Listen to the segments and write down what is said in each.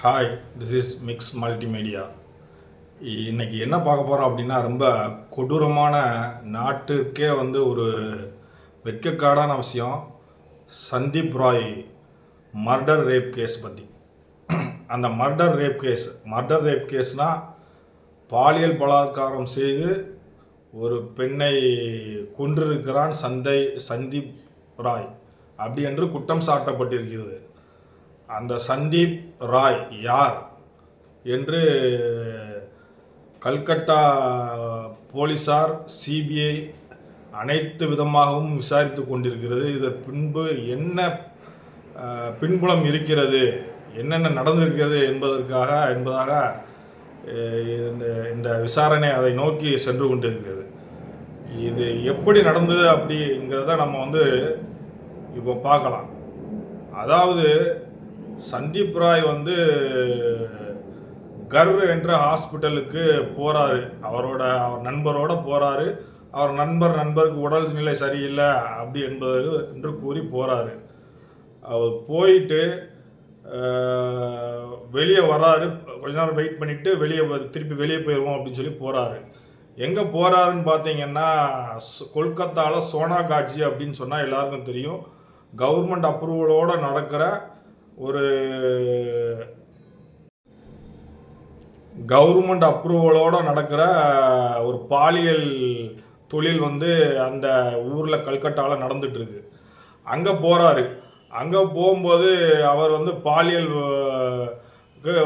Hi this is Mix Multimedia இன்றைக்கி என்ன பார்க்க போகிறோம் அப்படின்னா ரொம்ப கொடூரமான நாட்டுக்கே வந்து ஒரு வெட்கக்காடான விஷயம். Sandeep Roy murder rape case பற்றி அந்த murder rape case murder rape கேஸ்னால் பாலியல் பலாத்காரம் செய்து ஒரு பெண்ணை கொன்றிருக்கிறான் சந்தை சந்தீப் ராய். அப்படி என்று குற்றம் சாட்டப்பட்டிருக்கிறது. அந்த சந்தீப் ராய் யார் என்று கல்கட்டா போலீசார் சிபிஐ அனைத்து விதமாகவும் விசாரித்து கொண்டிருக்கிறது. இதன் பின்பு என்ன பின்புலம் இருக்கிறது என்னென்ன நடந்திருக்கிறது என்பதற்காக என்பதாக இந்த இந்த விசாரணை அதை நோக்கி சென்று கொண்டிருக்கிறது. இது எப்படி நடந்தது அப்படிங்கிறத நம்ம வந்து இப்போ பார்க்கலாம். அதாவது சந்தீப் ராய் வந்து கர் என்ற ஹாஸ்பிட்டலுக்கு போகிறாரு அவரோட அவர் நண்பரோட போகிறாரு அவர் நண்பர் நண்பருக்கு உடல் நிலை சரியில்லை அப்படி என்பது என்று கூறி போகிறாரு அவர் போயிட்டு வெளியே வராரு. கொஞ்ச நேரம் வெயிட் பண்ணிட்டு வெளியே திருப்பி வெளியே போயிடுவோம் அப்படின்னு சொல்லி போகிறாரு எங்கே போகிறாருன்னு பார்த்தீங்கன்னா கொல்கத்தாவில் சோனா காட்சி அப்படின்னு சொன்னால் எல்லாருக்கும் தெரியும். கவர்மெண்ட் அப்ரூவலோட நடக்கிற ஒரு கவர்மெண்ட் அப்ரூவலோட நடக்கிற ஒரு பாலியல் தொழில் வந்து அந்த ஊரில் கல்கட்டாவில் நடந்துகிட்ருக்கு அங்கே போகிறாரு அங்கே போகும்போது அவர் வந்து பாலியல்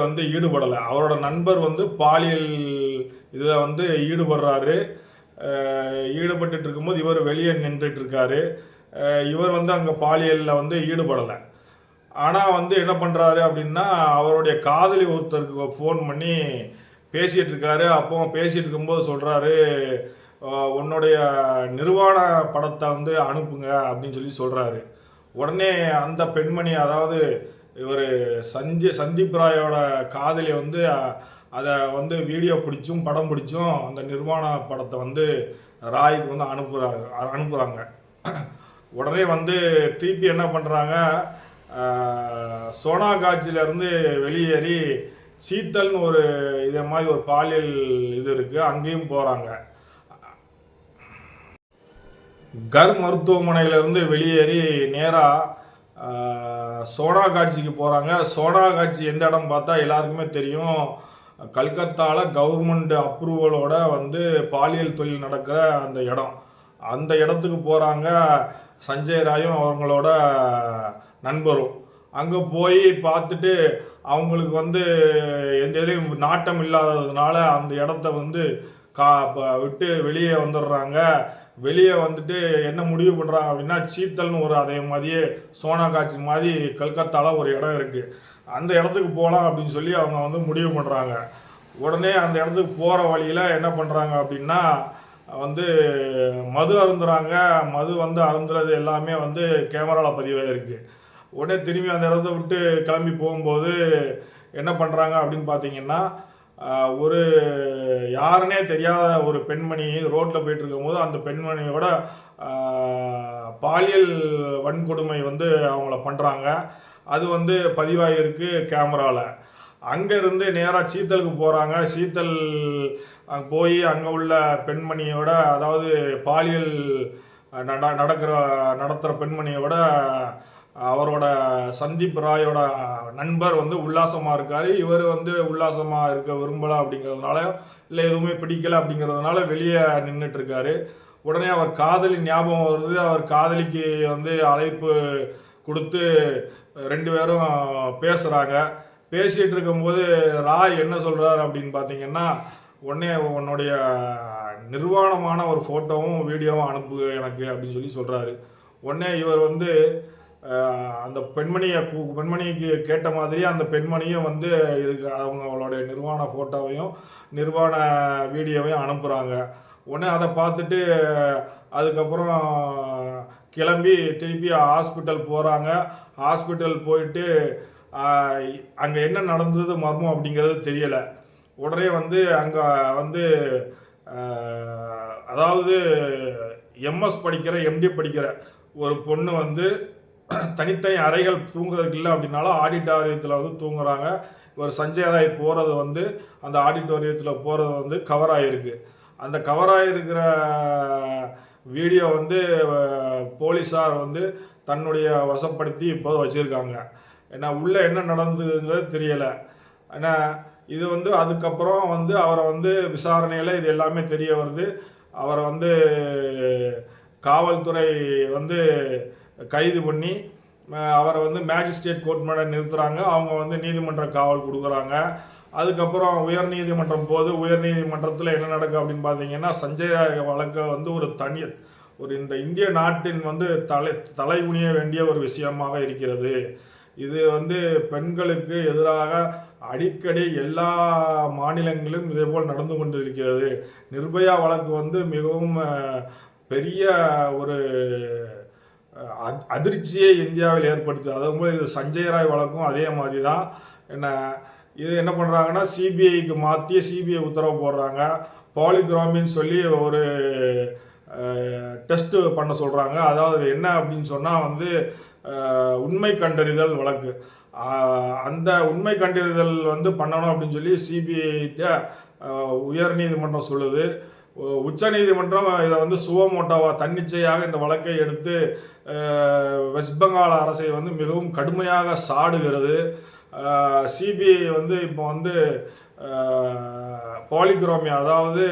வந்து ஈடுபடலை. அவரோட நண்பர் வந்து பாலியல் இதில் வந்து ஈடுபடுறாரு. ஈடுபட்டு இருக்கும்போது இவர் வெளியே நின்றுட்டு இருக்காரு. இவர் வந்து அங்கே பாலியலில் வந்து ஈடுபடலை. ஆனால் வந்து என்ன பண்ணுறாரு அப்படின்னா அவருடைய காதலி ஒருத்தருக்கு ஃபோன் பண்ணி பேசிகிட்டு இருக்காரு. அப்போ பேசிகிட்டு இருக்கும்போது சொல்கிறாரு உன்னுடைய நிர்வாண படத்தை வந்து அனுப்புங்க அப்படின்னு சொல்லி சொல்கிறாரு உடனே அந்த பெண்மணி அதாவது இவர் சஞ்சி சந்தீப் ராயோட காதலி வந்து அதை வந்து வீடியோ பிடிச்சும் படம் பிடிச்சும் அந்த நிர்வாண படத்தை வந்து ராய்க்கு வந்து அனுப்புகிறாங்க அனுப்புகிறாங்க உடனே வந்து திருப்பி என்ன பண்ணுறாங்க சோனா காட்சியிலேருந்து வெளியேறி சீத்தல்னு ஒரு இதே மாதிரி ஒரு பாலியல் இது இருக்குது அங்கேயும் போகிறாங்க கர் மருத்துவமனையிலேருந்து வெளியேறி நேராக சோடா காட்சிக்கு போகிறாங்க சோடா காட்சி எந்த இடம் பார்த்தா எல்லாருக்குமே தெரியும். கல்கத்தாவில் கவர்மெண்ட் அப்ரூவலோட வந்து பாலியல் தொழில் நடக்கிற அந்த இடம். அந்த இடத்துக்கு போகிறாங்க சஞ்சய் ராயும் அவங்களோட நண்பரும். அங்கே போய் பார்த்துட்டு அவங்களுக்கு வந்து எந்த இதுலையும் நாட்டம் இல்லாததுனால அந்த இடத்த வந்து கா விட்டு வெளியே வந்துடுறாங்க. வெளியே வந்துட்டு என்ன முடிவு பண்ணுறாங்க அப்படின்னா சீத்தல்னு ஒரு அதே மாதிரியே சோனா காட்சி மாதிரி கல்கத்தாவில் ஒரு இடம் இருக்குது அந்த இடத்துக்கு போகலாம் அப்படின்னு சொல்லி அவங்க வந்து முடிவு பண்ணுறாங்க உடனே அந்த இடத்துக்கு போகிற வழியில் என்ன பண்ணுறாங்க அப்படின்னா வந்து மது அருந்துறாங்க. மது வந்து அருந்துறது எல்லாமே வந்து கேமராவில் பதிவாயிருக்கு உடனே திரும்பி அந்த இடத்த விட்டு கிளம்பி போகும்போது என்ன பண்ணுறாங்க அப்படின்னு பார்த்தீங்கன்னா ஒரு யாருனே தெரியாத ஒரு பெண்மணி ரோட்டில் போயிட்டு இருக்கும்போது அந்த பெண்மணியோட பாலியல் வன்கொடுமை வந்து அவங்கள பண்ணுறாங்க அது வந்து பதிவாகிருக்கு கேமராவில் அங்கேருந்து நேராக சீத்தலுக்கு போகிறாங்க சீத்தல் போய் அங்கே உள்ள பெண்மணியோட அதாவது பாலியல் நட நடக்கிற நடத்துகிற பெண்மணியோட அவரோட சந்தீப் ராயோட நண்பர் வந்து உல்லாசமாக இருக்கார். இவர் வந்து உல்லாசமாக இருக்க விரும்பலை அப்படிங்கிறதுனால இல்லை எதுவுமே பிடிக்கல அப்படிங்கிறதுனால வெளியே நின்றுட்டுருக்காரு உடனே அவர் காதலி ஞாபகம் வருது. அவர் காதலிக்கு வந்து அழைப்பு கொடுத்து ரெண்டு பேரும் பேசுகிறாங்க பேசிகிட்டு இருக்கும்போது ராய் என்ன சொல்கிறார் அப்படின்னு பார்த்தீங்கன்னா உடனே உன்னுடைய நிர்வாணமான ஒரு ஃபோட்டோவும் வீடியோவும் அனுப்பு எனக்கு அப்படின்னு சொல்லி சொல்கிறாரு உடனே இவர் வந்து அந்த பெண்மணியை பெண்மணிக்கு கேட்ட மாதிரி அந்த பெண்மணியும் வந்து இதுக்கு அவங்களுடைய நிர்வாண ஃபோட்டோவையும் நிர்வாண வீடியோவையும் அனுப்புகிறாங்க உடனே அதை பார்த்துட்டு அதுக்கப்புறம் கிளம்பி திருப்பி ஹாஸ்பிட்டல் போகிறாங்க ஹாஸ்பிட்டல் போயிட்டு அங்கே என்ன நடந்தது மர்மம் அப்படிங்கிறது தெரியலை. உடனே வந்து அங்கே வந்து அதாவது எம்எஸ் படிக்கிற எம்டி படிக்கிற ஒரு பொண்ணு வந்து தனித்தனி அறைகள் தூங்குறதுக்கு இல்லை அப்படின்னாலும் ஆடிட்டோரியத்தில் வந்து தூங்குறாங்க. ஒரு சஞ்சய் ராய் போகிறது வந்து அந்த ஆடிட்டோரியத்தில் போகிறது வந்து கவர் ஆகிருக்கு அந்த கவர் ஆகிருக்கிற வீடியோ வந்து போலீஸார் வந்து தன்னுடைய வசப்படுத்தி இப்போ வச்சுருக்காங்க. ஏன்னா உள்ளே என்ன நடந்ததுங்கிறது தெரியலை. ஏன்னா இது வந்து அதுக்கப்புறம் வந்து அவரை வந்து விசாரணையில் இது எல்லாமே தெரிய வருது. அவரை வந்து காவல்துறை வந்து கைது பண்ணி அவரை வந்து மேஜிஸ்ட்ரேட் கோர்ட் மேலே நிறுத்துகிறாங்க அவங்க வந்து நீதிமன்ற காவல் கொடுக்குறாங்க. அதுக்கப்புறம் உயர் நீதிமன்றம் போது உயர் நீதிமன்றத்தில் என்ன நடக்கும் அப்படின்னு பார்த்தீங்கன்னா சஞ்சய் ராய் வழக்கை வந்து ஒரு தனி ஒரு இந்த இந்திய நாட்டின் வந்து தலை தலை குனிய வேண்டிய ஒரு விஷயமாக இருக்கிறது. இது வந்து பெண்களுக்கு எதிராக அடிக்கடி எல்லா மாநிலங்களிலும் இதேபோல் நடந்து கொண்டு இருக்கிறது நிர்பயா வழக்கு வந்து மிகவும் பெரிய ஒரு அதிர்ச்சியை இந்தியாவில் ஏற்படுத்துது. அதுவும் இது சஞ்சய் ராய் வழக்கும் அதே மாதிரி தான் என்ன இது என்ன பண்ணுறாங்கன்னா சிபிஐக்கு மாற்றி சிபிஐ உத்தரவு போடுறாங்க. பாலிகிராமின்னு சொல்லி ஒரு டெஸ்ட்டு பண்ண சொல்கிறாங்க அதாவது என்ன அப்படின்னு சொன்னால் வந்து உண்மை கண்டறிதல் வழக்கு. அந்த உண்மை கண்டறிதல் வந்து பண்ணணும் அப்படின்னு சொல்லி சிபிஐட்ட உயர் நீதிமன்றம் சொல்லுது. உச்ச நீதிமன்றம் இதை வந்து சுவமோட்டோவா தன்னிச்சையாக இந்த வழக்கை எடுத்து வெஸ்ட் பெங்கால் அரசை வந்து மிகவும் கடுமையாக சாடுகிறது. சிபிஐ வந்து இப்போ வந்து பாலிக்ரோமியா அதாவது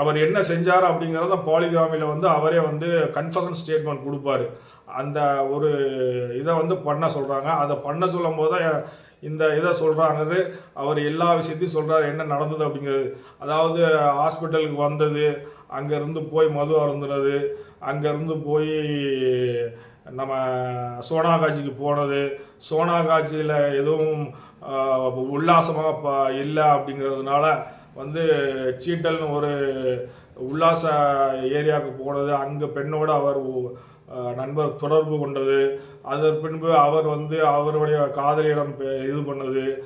அவர் என்ன செஞ்சார் அப்படிங்கிறத பாலிகிராமியில் வந்து அவரே வந்து கன்ஃபஷன் ஸ்டேட்மெண்ட் கொடுப்பாரு. அந்த ஒரு இதை வந்து பண்ண சொல்கிறாங்க அதை பண்ண சொல்லும் போது தான் இந்த இதை சொல்கிறாங்கிறது அவர் எல்லா விஷயத்தையும் சொல்கிறார் என்ன நடந்தது அப்படிங்கிறது. அதாவது ஹாஸ்பிட்டலுக்கு வந்தது அங்கேருந்து போய் மது அருந்துனது அங்கேருந்து போய் நம்ம சோனாகாட்சிக்கு போனது. சோனாகாட்சியில் எதுவும் உல்லாசமாக ப இல்லை அப்படிங்கிறதுனால வந்து சீட்டல்னு ஒரு உல்லாச ஏரியாவுக்கு போனது. அங்கே பெண்ணோடு அவர் நண்பர் தொடர்பு கொண்டது. அதன் பின்பு அவர் வந்து அவருடைய காதலியிடம் பே- இது பண்ணது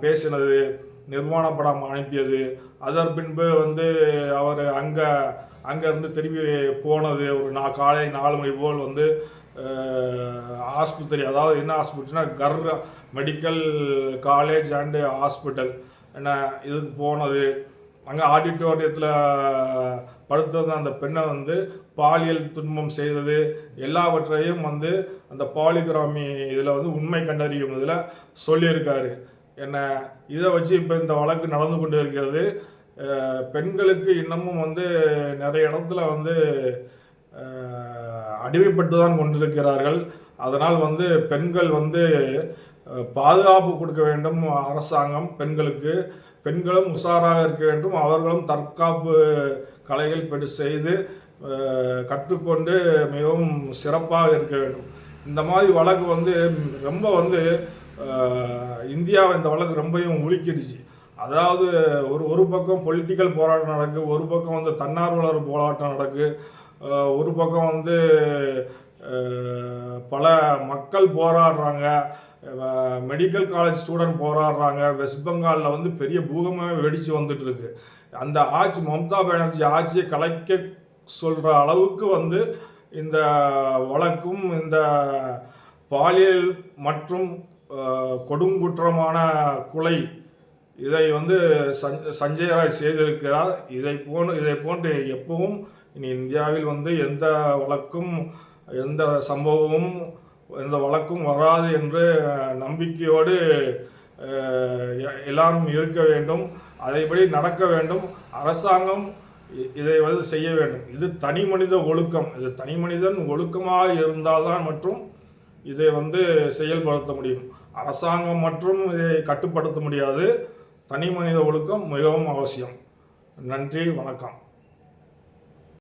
பேசினது நிர்மாண படம் அனுப்பியது. அதன் பின்பு வந்து அவர் அங்கே அங்கேருந்து திரும்பி போனது. ஒரு நா காலை நாலு மணி போல் வந்து ஆஸ்பத்திரி அதாவது என்ன ஹாஸ்பிட்டல்னா Kar medical college and hospital. என்ன இதுக்கு போனது. அங்கே ஆடிட்டோரியத்தில் படுத்து வந்த அந்த பெண்ணை வந்து பாலியல் துன்பம் செய்தது. எல்லாவற்றையும் வந்து அந்த பாலிகிராமி இதில் வந்து உண்மை கண்டறியும் இதில் சொல்லியிருக்காரு. என்ன இதை வச்சு இப்போ இந்த வழக்கு நடந்து கொண்டு இருக்கிறது. பெண்களுக்கு இன்னமும் வந்து நிறைய இடத்துல வந்து அடிமைப்பட்டு தான் கொண்டிருக்கிறார்கள். அதனால் வந்து பெண்கள் வந்து பாதுகாப்பு கொடுக்க வேண்டும் அரசாங்கம் பெண்களுக்கு. பெண்களும் உஷாராக இருக்க வேண்டும். அவர்களும் தற்காப்பு கலைகள் பெற்று செய்து கற்றுக்கொண்டு மிகவும் சிறப்பாக இருக்க வேண்டும். இந்த மாதிரி வழக்கு வந்து ரொம்ப வந்து இந்தியாவை இந்த வழக்கு ரொம்பவும் உலுக்கிடுச்சு. அதாவது ஒரு ஒரு பக்கம் பொலிட்டிக்கல் போராட்டம் நடக்கு ஒரு பக்கம் வந்து தன்னார்வலர் போராட்டம் நடக்கு ஒரு பக்கம் வந்து பல மக்கள் போராடுறாங்க. மெடிக்கல் காலேஜ் ஸ்டூடெண்ட் போராடுறாங்க. வெஸ்ட் பெங்காலில் வந்து பெரிய பூகமே வெடித்து வந்துட்டு இருக்கு. அந்த ஆட்சி மம்தா பானர்ஜி ஆட்சியை கலைக்க சொல்கிற அளவுக்கு வந்து இந்த வழக்கும் இந்த பாலியல் மற்றும் கொடுங்குற்றமான கொலை இதை வந்து சஞ் சஞ்சய் ராய் செய்திருக்கிறார். இதை போன்று இதை போன்று எப்பவும் இனி இந்தியாவில் வந்து எந்த வழக்கும் எந்த சம்பவமும் எந்த வழக்கும் வராது என்று நம்பிக்கையோடு எல்லாரும் இருக்க வேண்டும். அதைப்படி நடக்க வேண்டும். அரசாங்கம் இதை வந்து செய்ய வேண்டும். இது தனி மனித ஒழுக்கம். இது தனி மனிதன் ஒழுக்கமாக இருந்தால்தான் மற்றும் இதை வந்து செயல்படுத்த முடியும். அரசாங்கம் மற்றும் இதை கட்டுப்படுத்த முடியாது. தனி மனித ஒழுக்கம் மிகவும் அவசியம். நன்றி. வணக்கம்.